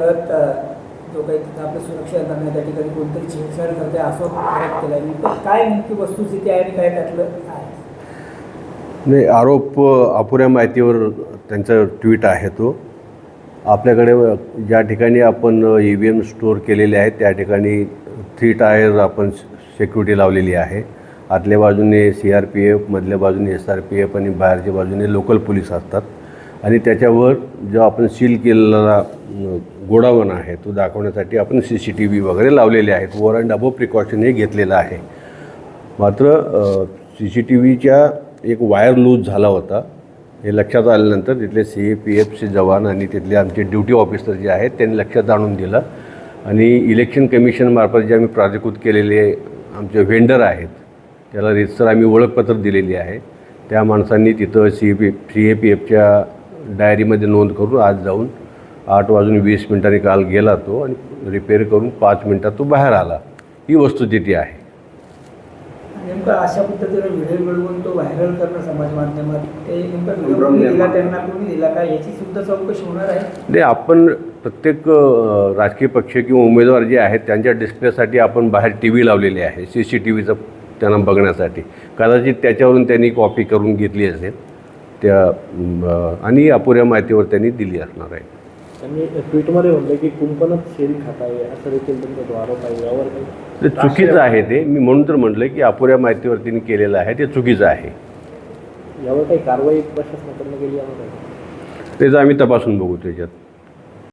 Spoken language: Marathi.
करत जो काही तिथं आपल्या सुरक्षा यंत्रणा त्या ठिकाणी कोणतरी छेडछाड करते असं आरोप केला नेमकं काय नेमकी वस्तुस्थिती आहे आणि काय त्यातलं काय नाही आरोप अपुऱ्या माहितीवर त्यांचा ट्विट आहे तो. आपल्याकडे ज्या ठिकाणी आपण ई व्ही एम स्टोअर केलेले आहेत त्या ठिकाणी थ्री टायर आपण सिक्युरिटी लावलेली आहे. आतल्या बाजूने सी आर पी एफ मधल्या बाजूने एस आर पी एफ आणि बाहेरच्या बाजूने लोकल पोलीस असतात. आणि त्याच्यावर जो आपण सील केलेला गोडावण आहे तो दाखवण्यासाठी आपण सी सी टी व्ही वगैरे लावलेले आहेत. वर अँड अबो प्रिकॉशन हे घेतलेलं आहे. मात्र सी सी टी व्हीच्या एक वायर लूज झाला होता. हे लक्षात आल्यानंतर तिथले सी ए पी एफचे जवान आणि तिथले आमचे ड्युटी ऑफिसर जे आहेत त्यांनी लक्षात आणून दिलं. आणि इलेक्शन कमिशनमार्फत जे आम्ही प्राधिकृत केलेले आमचे व्हेंडर आहेत त्याला रितसर आम्ही ओळखपत्र दिलेली आहे. त्या माणसांनी तिथं C P C A P एफच्या डायरीमध्ये नोंद करून आज जाऊन आठ वाजून वीस मिनिटांनी काल गेला तो आणि रिपेअर करून पाच मिनिटात तो बाहेर आला. ही वस्तुस्थिती आहे. नेमकं अशा पद्धतीने व्हिडिओ मिळवून तो व्हायरल करणं समाज माध्यमात ते नेमका व्हिडिओ कोणी दिला त्यांना कोणी दिला का याची सुद्धा चौकशी होणार आहे? नाही आपण प्रत्येक राजकीय पक्ष किंवा उमेदवार जे आहेत त्यांच्या डिस्प्लेसाठी आपण बाहेर टी व्ही लावलेली आहे सी सी टी व्हीचं त्यांना बघण्यासाठी. कदाचित त्याच्यावरून त्यांनी कॉपी करून घेतली असेल. त्या आणि अपुऱ्या माहितीवर त्यांनी दिली असणार आहे. त्यांनी ट्विटमध्ये की कुंपणच शेरी खात आहे असं देखील त्यांचा तो आरोप आहे. यावर काही ते चुकीचं आहे? ते. मी म्हणून तर म्हटलं की अपुऱ्या माहितीवर त्यांनी केलेलं आहे ते चुकीचं आहे. यावर काही कारवाई प्रशासनाकडनं केली यावर त्याचं आम्ही तपासून बघू त्याच्यात.